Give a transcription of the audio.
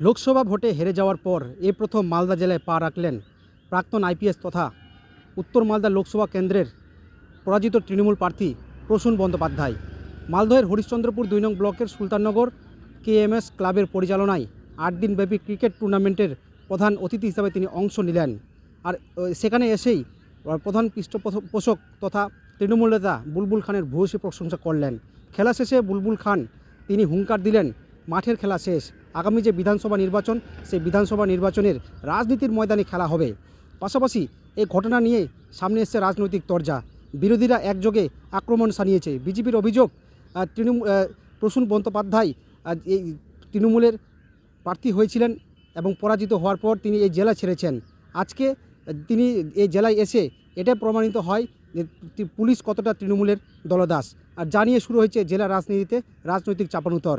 লোকসভা ভোটে হেরে যাওয়ার পর এ প্রথম মালদা জেলায় পা রাখলেন প্রাক্তন আইপিএস তথা উত্তর মালদা লোকসভা কেন্দ্রের পরাজিত তৃণমূল প্রার্থী প্রসূন বন্দ্যোপাধ্যায়। মালদহের হরিশ্চন্দ্রপুর দুই নং ব্লকের সুলতাননগর কেএমএস ক্লাবের পরিচালনায় আট দিনব্যাপী ক্রিকেট টুর্নামেন্টের প্রধান অতিথি হিসাবে তিনি অংশ নিলেন। আর সেখানে এসেই প্রধান পৃষ্ঠপোষক তথা তৃণমূল নেতা বুলবুল খানের ভূয়সী প্রশংসা করলেন। খেলা শেষে বুলবুল খান, তিনি হুঙ্কার দিলেন, মাঠের খেলা শেষ। আগামী যে বিধানসভা নির্বাচন, সেই বিধানসভা নির্বাচনের রাজনীতির ময়দানে খেলা হবে। পাশাপাশি এই ঘটনা নিয়ে সামনে এসছে রাজনৈতিক তরজা। বিরোধীরা একযোগে আক্রমণ সানিয়েছে। বিজেপির অভিযোগ তৃণমূল প্রসূন বন্দ্যোপাধ্যায় এই তৃণমূলের প্রার্থী হয়েছিলেন এবং পরাজিত হওয়ার পর তিনি এই জেলা ছেড়েছেন। আজকে তিনি এই জেলায় এসে এটা প্রমাণিত হয় যে পুলিশ কতটা তৃণমূলের দলদাস। আর জানিয়ে শুরু হয়েছে জেলা রাজনীতিতে রাজনৈতিক চাপানুতর।